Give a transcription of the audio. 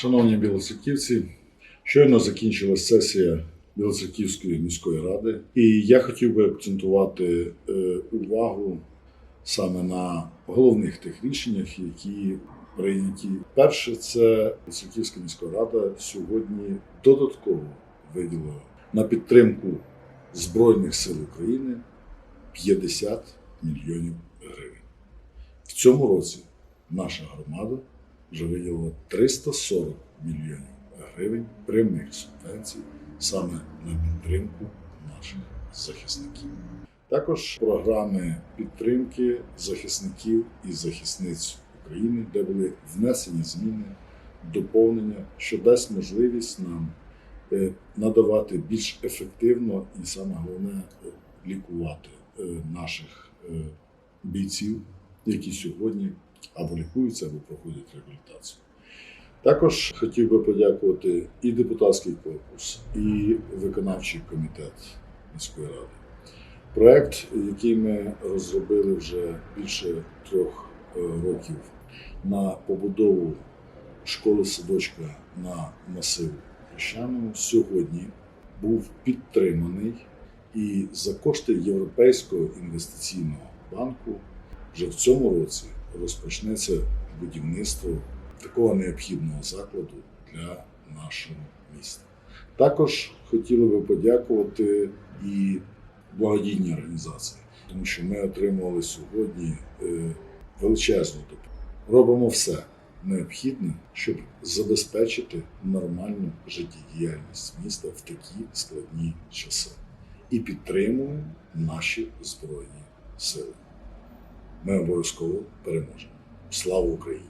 Шановні білоцерківці, щойно закінчилась сесія Білоцерківської міської ради, і я хотів би акцентувати е, увагу саме на головних тих рішеннях, які прийняті. Перше, це Білоцерківська міська рада сьогодні додатково виділила на підтримку Збройних сил України 50 мільйонів гривень. В цьому році наша громада вже виділила 340 мільйонів гривень прямих субвенцій саме на підтримку наших захисників. Також програми підтримки захисників і захисниць України, де були внесені зміни, доповнення, що дасть можливість нам е, надавати більш ефективно і саме головне лікувати е, наших е, бійців, які сьогодні або лікуються, або проходять реабілітацію. Також хотів би подякувати і депутатський корпус, і виконавчий комітет міської ради. Проект, який ми розробили вже більше трьох е, років на побудову школи садочка на масиву Піщаному, сьогодні був підтриманий і за кошти Європейського інвестиційного банку вже в цьому році розпочнеться будівництво такого необхідного закладу для нашого міста. Також хотіли би подякувати і благодійні організації, тому що ми отримували сьогодні е, величезну допомогу. Робимо все необхідне, щоб забезпечити нормальну життєдіяльність міста в такі складні часи. І підтримуємо наші збройні сили. Ми обов'язково переможемо. Слава Україні!